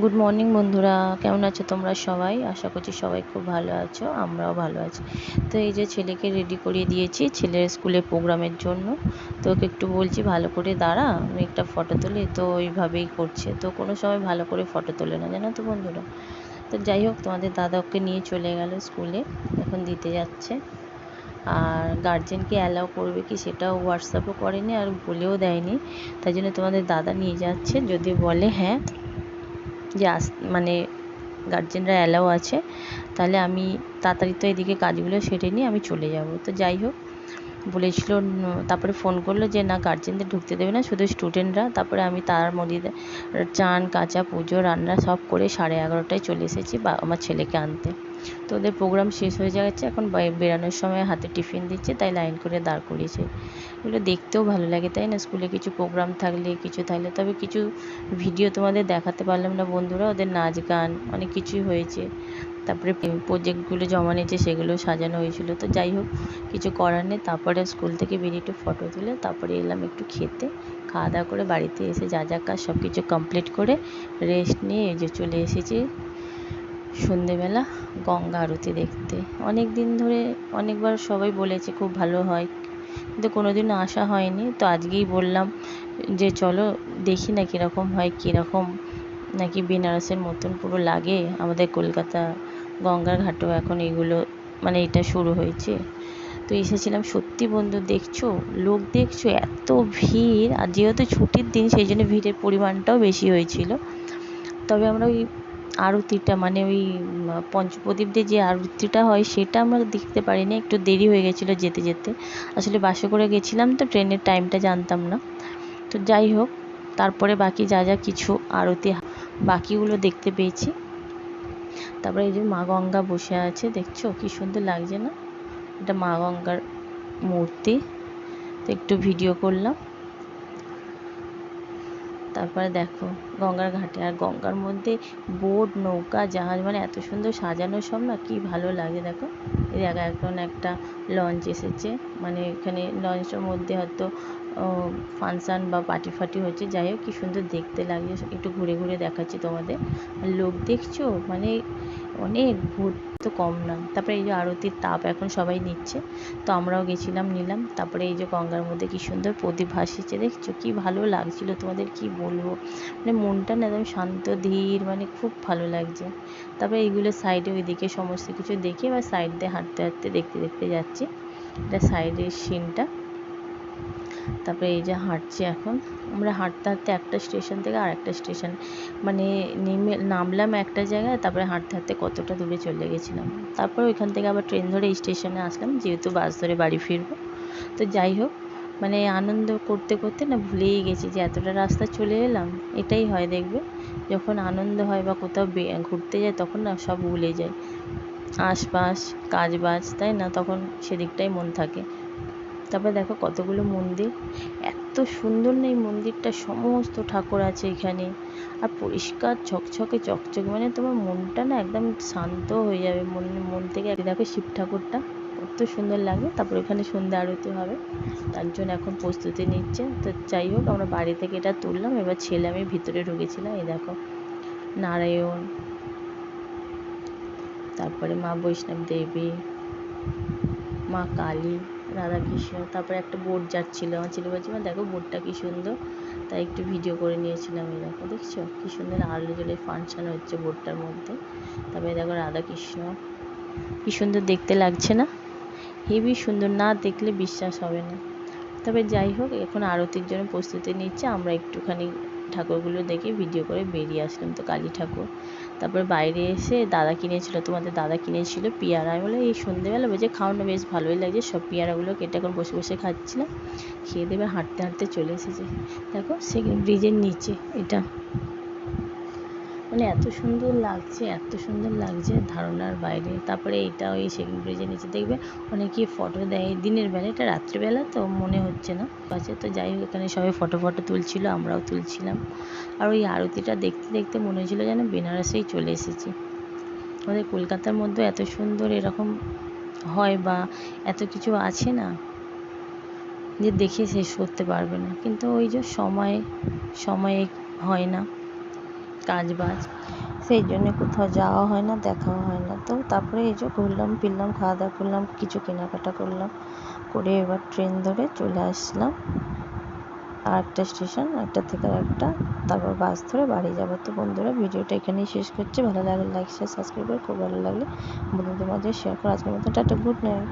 Good morning বন্ধুরা। কেমন আছো তোমরা সবাই? আশা করছি সবাই খুব ভালো আছো, আমরাও ভালো আছি। তো এই যে ছেলেকে রেডি করিয়ে দিয়েছি ছেলের স্কুলে প্রোগ্রামের জন্য। তো ওকে একটু বলছি, ভালো করে দাঁড়া, আমি একটা ফটো তুলি। তো ওইভাবেই করছে। তো কোনো সময় ভালো করে ফটো তোলে না, জানো তো বন্ধুরা? তো যাই হোক, তোমাদের দাদা ওকে নিয়ে চলে গেল স্কুলে এখন দিতে যাচ্ছে। আর গার্জেনকে অ্যালাউ করবে কি সেটাও হোয়াটসঅ্যাপও করেনি আর বলেও দেয়নি। তাই জন্য তোমাদের দাদা নিয়ে যাচ্ছে, যদি বলে হ্যাঁ যে আস মানে গার্জেনরা অ্যালাও আছে। তাহলে আমি তাড়াতাড়ি তো এদিকে কাজগুলো সেরে নিয়ে আমি চলে যাব। তো যাই হোক, বলেছিল, তারপরে ফোন করল যে, না গার্জেনদের ঢুকতে দেবে না, শুধু স্টুডেন্টরা তারপরে আমি তার মধ্যে চান, কাঁচা পুজো, রান্না সব করে সাড়ে এগারোটায় চলে এসেছি বা আমার ছেলেকে আনতে। তো ওদের প্রোগ্রাম শেষ হয়ে যাচ্ছে, এখন বেরানোর সময় হাতে টিফিন দিচ্ছে, তাই লাইন করে দাঁড় করিয়েছে। এগুলো দেখতেও ভালো লাগে, তাই না? স্কুলে কিছু প্রোগ্রাম থাকলে, কিছু থাকলে, তবে কিছু ভিডিও তোমাদের দেখাতে পারলাম না বন্ধুরা, ওদের নাচ গান, অনেক কিছুই হয়েছে। তারপরে প্রজেক্টগুলো জমা নিয়েছে, সেগুলো সাজানো হয়েছিল, তো যাই হোক, কিছু করার নেই। তারপরে স্কুল থেকে বেরিয়ে একটু ফটো তুলে, তারপরে এলাম একটু খেতে, খাওয়া দাওয়া করে বাড়িতে এসে যা যা কাজ সব কিছু কমপ্লিট করে রেস্ট নিয়ে এই যে চলে এসেছি। সন্ধেবেলা গঙ্গা আরতি দেখতে। অনেক দিন ধরে অনেকবার সবাই বলেছে খুব ভালো হয়। কিন্তু কোনো দিনও আসা হয়নি। তো আজকেই বললাম যে চলো দেখি না কীরকম হয়, কীরকম নাকি বেনারসের মতন পুরো লাগে। আমাদের কলকাতা গঙ্গার ঘাটেও এখন এগুলো মানে এটা শুরু হয়েছে। তো এসেছিলাম, সত্যি বন্ধু দেখছ? লোক দেখছ? এত ভিড়। আর যেহেতু ছুটির দিন, সেই জন্য ভিড়ের পরিমাণটাও বেশি হয়েছিল। তবে আমরা ওই আরতিটা মানে ওই পঞ্চপ্রদীপ দিয়ে যে আরতিটা হয়, সেটা আমরা দেখতে পারিনি, একটু দেরি হয়ে গেছিল যেতে যেতে। আসলে বাসে করে গেছিলাম তো, ট্রেনের টাইমটা জানতাম না। তো যাই হোক, তারপরে বাকি যা যা কিছু আরতি বাকিগুলো দেখতে পেয়েছি। তারপরে এই যে মা গঙ্গা বসে আছে, দেখছ? কি সুন্দর লাগছে না? এটা মা গঙ্গার মূর্তি। তো একটু ভিডিও করলাম। তারপরে দেখো গঙ্গার ঘাটে। আর গঙ্গার মধ্যে বোট, নৌকা, জাহাজ মানে এত সুন্দর সাজানো সব না, কি ভালো লাগে দেখো। এই এখন একটা লঞ্চ এসেছে মানে এখানে লঞ্চটার মধ্যে হয়তো ফাংশান বা পার্টি ফার্টি হচ্ছে। যাই হোক, কী সুন্দর দেখতে লাগছে। একটু ঘুরে ঘুরে দেখাচ্ছি তোমাদের। লোক দেখছ? মানে অনেক ভোট তো কম না। তারপরে এই যে আরতির তাপ এখন সবাই নিচ্ছে, তো আমরাও গেছিলাম, নিলাম। তারপরে এই যে গঙ্গার মধ্যে কী সুন্দর প্রদীপ ভাসিয়েছে, দেখছ? কী ভালো লাগছিল, তোমাদের কি বলব? মানে মনটা না একদম শান্ত, ধীর মানে খুব ভালো লাগছে। তারপরে এইগুলো সাইডে ওইদিকে সমস্ত কিছু দেখে এবার সাইড দিয়ে হাঁটতে হাঁটতে দেখতে দেখতে যাচ্ছি। এটা সাইডের সিনটা তারপরে এই যে হাঁটছি এখন। আমরা হাঁটতে হাঁটতে একটা স্টেশন থেকে আর একটা স্টেশন মানে নেমে, নামলাম একটা জায়গায়, তারপরে হাঁটতে হাঁটতে কতটা দূরে চলে গেছিলাম। তারপর ওইখান থেকে আবার ট্রেন ধরে স্টেশনে আসলাম, যেহেতু বাস ধরে বাড়ি ফিরবো। তো যাই হোক মানে আনন্দ করতে করতে না ভুলেই গেছি যে এতটা রাস্তা চলে এলাম, এটাই হয় দেখবে। যখন আনন্দ হয় বা কোথাও ঘুরতে যায় তখন না সব ভুলে যায়। আশপাশ, কাজ বাজ, তাই না? তখন সেদিকটাই মন থাকে। তারপরে দেখো কতগুলো মন্দির। এত সুন্দর না এই মন্দিরটা, সমস্ত ঠাকুর আছে এখানে। আর পরিষ্কার ঝকঝকে চকচকে মানে তোমার মনটা না একদম শান্ত হয়ে যাবে। মন মন থেকে দেখো শিব ঠাকুরটা, কত সুন্দর লাগে। তারপর এখানে সন্ধ্যা আরতি হবে, তার জন্য এখন প্রস্তুতি নিচ্ছে। তো যাই হোক, আমরা বাড়ি থেকে এটা তুললাম, এবার ছেলে আমি ভিতরে ঢুকেছিলাম, এই দেখো। নারায়ণ, তারপরে মা বৈষ্ণব দেবী, মা কালী। রাধাকৃষ্ণ তারপরে একটা বোট যাচ্ছিল, আমার ছেলে বলছে, মা, দেখো বোটটা কী সুন্দর। তাই একটু ভিডিও করে নিয়েছিলাম এই দেখো দেখছ? কী সুন্দর আলো জলে ফাংশন হচ্ছে বোটটার মধ্যে। তারপরে দেখো রাধাকৃষ্ণ কী সুন্দর দেখতে লাগছে না? হেবি সুন্দর, না দেখলে বিশ্বাস হবে না। তবে যাই হোক, এখন আরতির জন্য প্রস্তুতি নিচ্ছে। আমরা একটুখানি ঠাকুরগুলো দেখে ভিডিও করে বেরিয়ে আসলাম তো কালী ঠাকুর। তারপর বাইরে এসে দাদা কিনেছিল, তোমাদের দাদা কিনেছিল পেয়ারা। আমি বলে এই সন্ধেবেলা বলছে খাওয়ানো বেশ ভালোই লাগছে। সব পেয়ারাগুলো কেটে এখন বসে বসে খাচ্ছিলাম। খেয়ে দেবে হাঁটতে হাঁটতে চলে এসেছে। দেখো, সে ব্রিজের নিচে, এটা মানে এত সুন্দর লাগছে, এত সুন্দর লাগছে ধারণার বাইরে। তারপরে এটা ওই সেকেন্ড ব্রিজের নিচে দেখবে অনেকেই ফটো দেয় দিনের বেলা, এটা রাত্রিবেলা তো মনে হচ্ছে না। আছে, তো যাই হোক, এখানে সবাই ফটো ফটো তুলছিল, আমরাও তুলছিলাম। আর ওই আরতিটা দেখতে দেখতে মনে হয়েছিলো যেন বেনারসেই চলে এসেছি। আমাদের কলকাতার মধ্যে এত সুন্দর এরকম হয় বা এত কিছু আছে না যে দেখে শেষ করতে পারবে না। কিন্তু ওই যে সময়, সময়ে হয় না। কাজ বাজ সেই জন্য কোথাও যাওয়া হয় না, দেখাও হয় না। তো তারপরে এই যে ঘুরলাম, ফিরলাম খাওয়া দাওয়া করলাম, কিছু কেনাকাটা করলাম। করে এবার ট্রেন ধরে চলে আসলাম। আর একটা স্টেশন একটা থেকে একটা তারপর বাস ধরে বাড়ি যাব। তো বন্ধুরা, ভিডিওটা এখানেই শেষ করছি। ভালো লাগলে লাইক শেয়ার সাবস্ক্রাইব করে খুব ভালো লাগলে বন্ধুদের মাঝে শেয়ার করো। আজকের মতো টাটা গুড নাইট